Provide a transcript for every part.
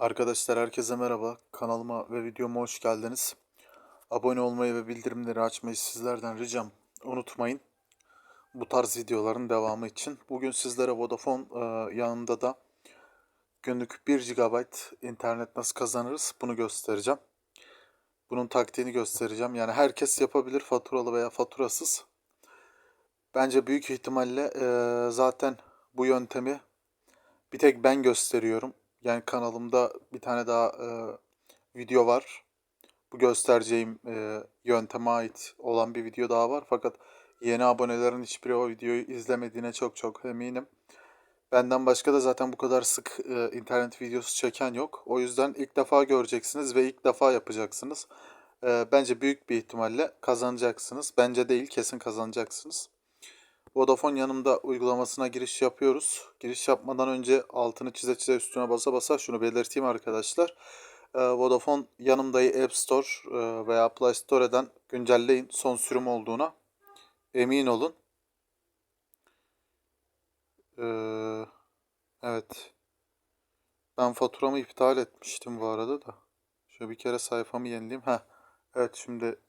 Arkadaşlar herkese merhaba. Kanalıma ve videoma hoş geldiniz. Abone olmayı ve bildirimleri açmayı sizlerden ricam unutmayın. Bu tarz videoların devamı için. Bugün sizlere Vodafone e, yanında da günlük 1 GB internet nasıl kazanırız bunu göstereceğim. Bunun taktiğini göstereceğim. Yani herkes yapabilir faturalı veya faturasız. Bence büyük ihtimalle e, zaten bu yöntemi bir tek ben gösteriyorum. Yani kanalımda bir tane daha e, video var. Bu göstereceğim e, yönteme ait olan bir video daha var. Fakat yeni abonelerin hiçbiri o videoyu izlemediğine çok çok eminim. Benden başka da zaten bu kadar sık e, internet videosu çeken yok. O yüzden ilk defa göreceksiniz ve ilk defa yapacaksınız. E, bence büyük bir ihtimalle kazanacaksınız. Bence değil kesin kazanacaksınız. Vodafone yanımda uygulamasına giriş yapıyoruz. Giriş yapmadan önce altını çize çize üstüne basa basa şunu belirteyim arkadaşlar. Ee, Vodafone yanımdayı App Store e, veya Play Store'dan güncelleyin. Son sürüm olduğuna emin olun. Ee, evet. Ben faturamı iptal etmiştim bu arada da. Şöyle bir kere sayfamı yenileyim. Heh. Evet şimdi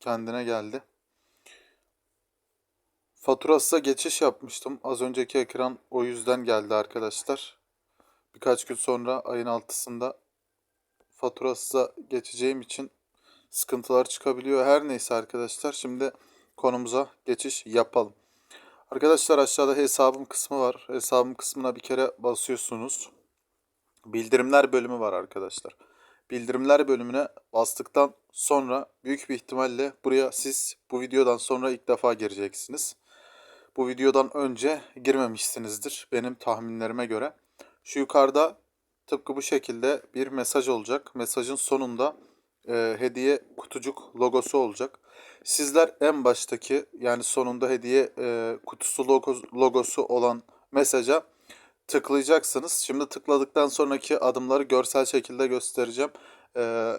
kendine geldi. Faturasıza geçiş yapmıştım. Az önceki ekran o yüzden geldi arkadaşlar. Birkaç gün sonra ayın altısında faturasıza geçeceğim için sıkıntılar çıkabiliyor. Her neyse arkadaşlar şimdi konumuza geçiş yapalım. Arkadaşlar aşağıda hesabım kısmı var. Hesabım kısmına bir kere basıyorsunuz. Bildirimler bölümü var arkadaşlar. Bildirimler bölümüne bastıktan sonra büyük bir ihtimalle buraya siz bu videodan sonra ilk defa gireceksiniz bu videodan önce girmemişsinizdir benim tahminlerime göre. Şu yukarıda tıpkı bu şekilde bir mesaj olacak. Mesajın sonunda e, hediye kutucuk logosu olacak. Sizler en baştaki yani sonunda hediye e, kutusu logosu, olan mesaja tıklayacaksınız. Şimdi tıkladıktan sonraki adımları görsel şekilde göstereceğim. E,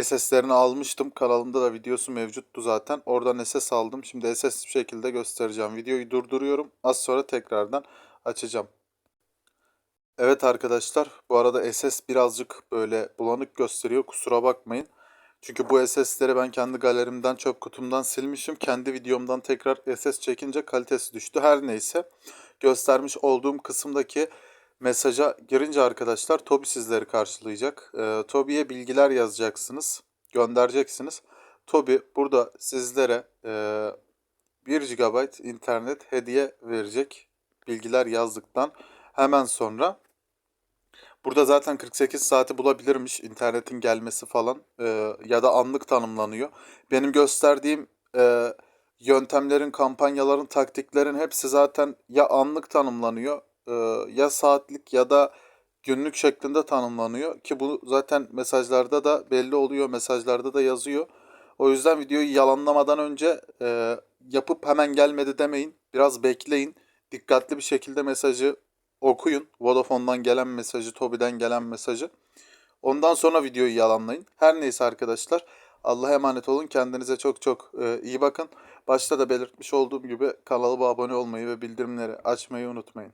SS'lerini almıştım. Kanalımda da videosu mevcuttu zaten. Oradan SS aldım. Şimdi SS bir şekilde göstereceğim. Videoyu durduruyorum. Az sonra tekrardan açacağım. Evet arkadaşlar. Bu arada SS birazcık böyle bulanık gösteriyor. Kusura bakmayın. Çünkü bu SS'leri ben kendi galerimden, çöp kutumdan silmişim. Kendi videomdan tekrar SS çekince kalitesi düştü. Her neyse göstermiş olduğum kısımdaki Mesaja girince arkadaşlar Tobi sizleri karşılayacak. E, Tobi'ye bilgiler yazacaksınız. Göndereceksiniz. Tobi burada sizlere e, 1 GB internet hediye verecek. Bilgiler yazdıktan hemen sonra. Burada zaten 48 saati bulabilirmiş internetin gelmesi falan e, ya da anlık tanımlanıyor. Benim gösterdiğim e, yöntemlerin, kampanyaların, taktiklerin hepsi zaten ya anlık tanımlanıyor e, ya saatlik ya da günlük şeklinde tanımlanıyor ki bu zaten mesajlarda da belli oluyor, mesajlarda da yazıyor. O yüzden videoyu yalanlamadan önce e, yapıp hemen gelmedi demeyin. Biraz bekleyin. Dikkatli bir şekilde mesajı okuyun. Vodafone'dan gelen mesajı, Tobi'den gelen mesajı. Ondan sonra videoyu yalanlayın. Her neyse arkadaşlar. Allah'a emanet olun. Kendinize çok çok e, iyi bakın. Başta da belirtmiş olduğum gibi kanalıma abone olmayı ve bildirimleri açmayı unutmayın.